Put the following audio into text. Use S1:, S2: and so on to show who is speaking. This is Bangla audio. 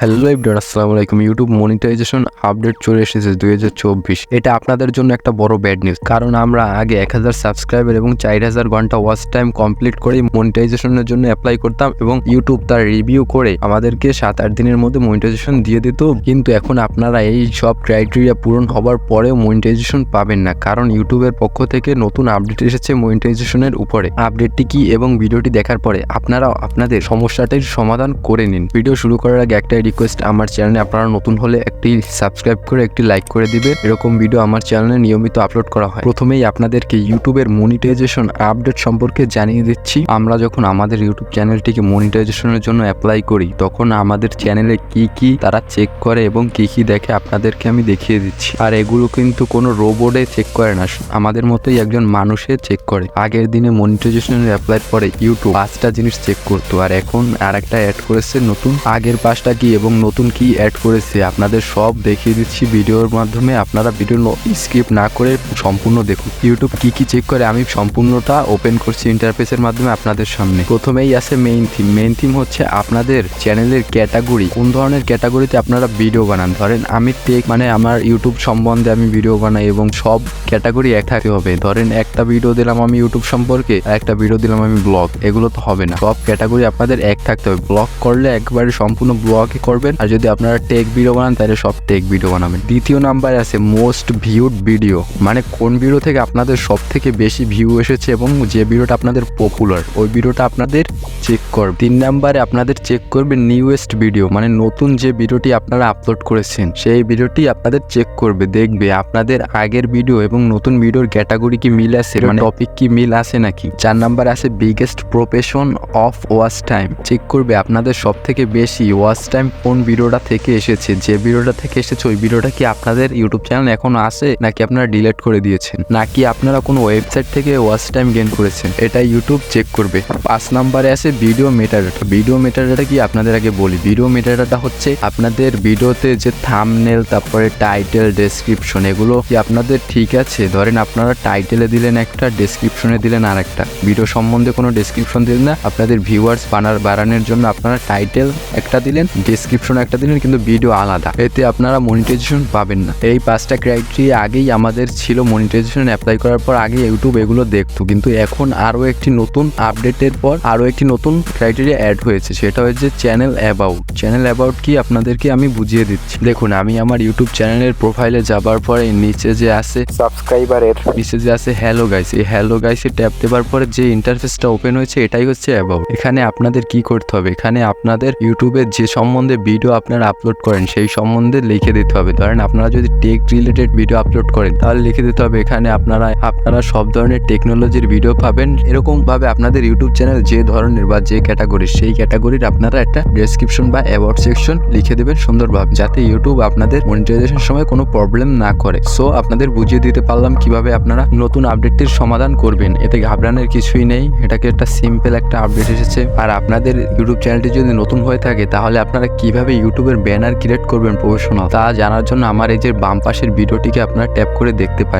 S1: হ্যালো এভরিওয়ান আসসালামু আলাইকুম ইউটিউব মনিটাইজেশন আপডেট চলে এসেছে দুই হাজার চব্বিশ। এটা আপনাদের জন্য একটা বড় ব্যাড নিউজ কারণ আমরা আগে এক হাজার সাবস্ক্রাইবার এবং চার হাজার ঘণ্টা ওয়াচ টাইম কমপ্লিট করে মনিটাইজেশনের জন্য অ্যাপ্লাই করতাম এবং ইউটিউব তার রিভিউ করে আমাদেরকে সাত আট দিনের মধ্যে মনিটাইজেশন দিয়ে দিত। কিন্তু এখন আপনারা এই সব ক্রাইটেরিয়া পূরণ হবার পরেও মনিটাইজেশন পাবেন না। কারণ ইউটিউবের পক্ষ থেকে নতুন আপডেট এসেছে মনিটাইজেশনের উপরে। আপডেটটি কি এবং ভিডিওটি দেখার পরে আপনারা আপনাদের সমস্যাটির সমাধান করে নিন। ভিডিও শুরু করার আগে একটাই রিকোয়েস্ট আমার চ্যানেলে আপনারা নতুন হলে একটি সাবস্ক্রাইব করে, একটি লাইক করে দিবে। এরকম ভিডিও আমার চ্যানেলে নিয়মিত আপলোড করা হয়। প্রথমেই আপনাদেরকে ইউটিউবের মনিটাইজেশন আপডেট সম্পর্কে জানিয়ে দিচ্ছি। আমরা যখন আমাদের ইউটিউব চ্যানেলটিকে মনিটাইজেশনের জন্য অ্যাপ্লাই করি, তখন আমাদের চ্যানেলে কি কি তারা চেক করে এবং কি কি দেখে আপনাদেরকে আমি দেখিয়ে দিচ্ছি। আর এগুলো কিন্তু কোনো রোবটে চেক করে না। আমাদের মতোই একজন মানুষে চেক করে। আগের দিনে মনিটাইজেশনের অ্যাপ্লাই পরে ইউটিউব পাঁচটা জিনিস চেক করতো। আর এখন আর একটা অ্যাড করেছে নতুন। আগের পাঁচটা কি এবং নতুন কি অ্যাড করেছে, আপনাদের সব দেখিয়ে দিচ্ছি ভিডিওর মাধ্যমে। আপনারা ভিডিও স্কিপ না করে সম্পূর্ণ দেখুন। ইউটিউব কি কি চেক করে, আমি সম্পূর্ণটা ওপেন করছি ইন্টারফেসের মাধ্যমে আপনাদের সামনে। প্রথমেই আছে মেইন থিম মেইন থিম হচ্ছে আপনাদের চ্যানেলের ক্যাটাগরি কোন ধরনের ক্যাটাগরিতে আপনারা ভিডিও বানান? ধরেন আমি টেক মানে আমার ইউটিউব সম্বন্ধে আমি ভিডিও বানাই এবং সব ক্যাটাগরি এক থাকতে হবে। ধরেন একটা ভিডিও দিলাম আমি ইউটিউব সম্পর্কে, একটা ভিডিও দিলাম আমি ব্লগ এগুলো তো হবে না। সব ক্যাটাগরি আপনাদের এক থাকতে হবে। ব্লগ করলে একবারে সম্পূর্ণ ব্লগে করবেন। আর যদি আপনারা টেক ভিডিও বানান, তাহলে সব টেক ভিডিও বানাবেন। দ্বিতীয় নাম্বারে আছে মোস্ট ভিউড ভিডিও মানে কোন ভিডিও থেকে আপনাদের সব থেকে বেশি ভিউ এসেছে এবং যে ভিডিওটা আপনাদের পপুলার ওই ভিডিওটা আপনাদের চেক করবে। তিন নাম্বারে আপনাদের চেক করবে নিউয়েস্ট ভিডিও মানে নতুন যে ভিডিওটি আপনারা আপলোড করেছেন, সেই ভিডিওটি আপনাদের চেক করবে, দেখবে আপনাদের আগের ভিডিও এবং নতুন ভিডিওর ক্যাটাগরি কি মিল আছে মানে টপিক কি মিল আছে নাকি। চার নাম্বার আছে biggest profession of watch time check করবে আপনাদের সব থেকে বেশি ওয়াচ টাইম কোন ভিডিওটা থেকে এসেছে, যে ভিডিওটা থেকে এসেছে, ওই ভিডিওটা কি আপনাদের ইউটিউব চ্যানেল এখন আছে, নাকি আপনারা ডিলিট করে দিয়েছেন? নাকি আপনারা কোনো ওয়েবসাইট থেকে ওয়াচ টাইম গেন করেছেন? এটা ইউটিউব চেক করবে। পাঁচ নাম্বারে আছে ভিডিও মেটাডাটা ভিডিও মেটাডাটা কি? আপনাদের আগে বলি। ভিডিও মেটাডাটা হচ্ছে আপনাদের ভিডিওতে যে থামনেল তারপরে টাইটেল ডেসক্রিপশন এগুলো কি আপনাদের ঠিক আছে? ধরেন আপনারা টাইটেলে দিলেন একটা ডেসক্রিপশনে দিলেন আর একটা ভিডিও সম্বন্ধে কোনো ডেসক্রিপশন দিলেন না। আপনাদের ভিউয়ার্স বানার বাড়ানোর জন্য আপনারা টাইটেল একটা দিলেন ডেসক্রিপশন একটা দিলেন কিন্তু ভিডিও আলাদা। এতে আপনারা মনিটাইজেশন পাবেন না। এই পাঁচটা ক্রাইটেরিয়া আগেই আমাদের ছিল মনিটাইজেশন অ্যাপ্লাই করার পর আগে ইউটিউব এগুলো দেখতো। কিন্তু এখন আরও একটি নতুন আপডেটের পর আরও একটি নতুন ক্রাইটেরিয়া অ্যাড হয়েছে। সেটা হচ্ছে চ্যানেল অ্যাবাউট চ্যানেল অ্যাবাউট কি আপনাদেরকে আমি বুঝিয়ে দিচ্ছি। দেখুন আমি আমার ইউটিউব চ্যানেলের প্রোফাইলে যাবার পরে নিচে যে আছে সাবস্ক্রাইবারের নিচে যে আছে হ্যালো গাইস এই হ্যালো গাইসে ট্যাপ দেওয়ার পরে যে ইন্টারফেসটা ওপেন হয়েছে এটাই হচ্ছে অ্যাবাউট এখানে আপনাদের কি করতে হবে? এখানে আপনাদের ইউটিউবের যে সম্বন্ধে ভিডিও আপনারা আপলোড করেন, সেই সম্বন্ধে লিখে দিতে হবে। ধরেন আপনারা যদি টেক রিলেটেড ভিডিও আপলোড করেন, তাহলে লিখে দিতে হবে এখানে আপনারা আপনারা সব ধরনের টেকনোলজির ভিডিও পাবেন। এরকম ভাবে আপনাদের ইউটিউব চ্যানেল যে ধরনের বা যে ক্যাটাগরি সেই ক্যাটাগরির আপনারা একটা ডেসক্রিপশন বা অ্যাওয়ার্ড সেকশন লিখে দেবেন সুন্দরভাবে, যাতে ইউটিউব আপনাদের মনিটাইজেশন সময় কোনো প্রবলেম না করে। সো আপনাদের বুঝিয়ে দিতে পারলাম কীভাবে আপনারা নতুন আপডেটটির সমাধান করবেন। এতে ঘাবড়ানোর কিছুই নেই, এটাকে একটা সিম্পল একটা আপডেট এসেছে। আর আপনাদের ইউটিউব চ্যানেলটি যদি নতুন হয়ে থাকে, তাহলে আপনারা কীভাবে ইউটিউবের ব্যানার ক্রিয়েট করবেন প্রফেশনাল তা জানার জন্য আমার এই যে বাম পাশের ভিডিওটিকে আপনারা ট্যাপ করে দেখতে পারেন।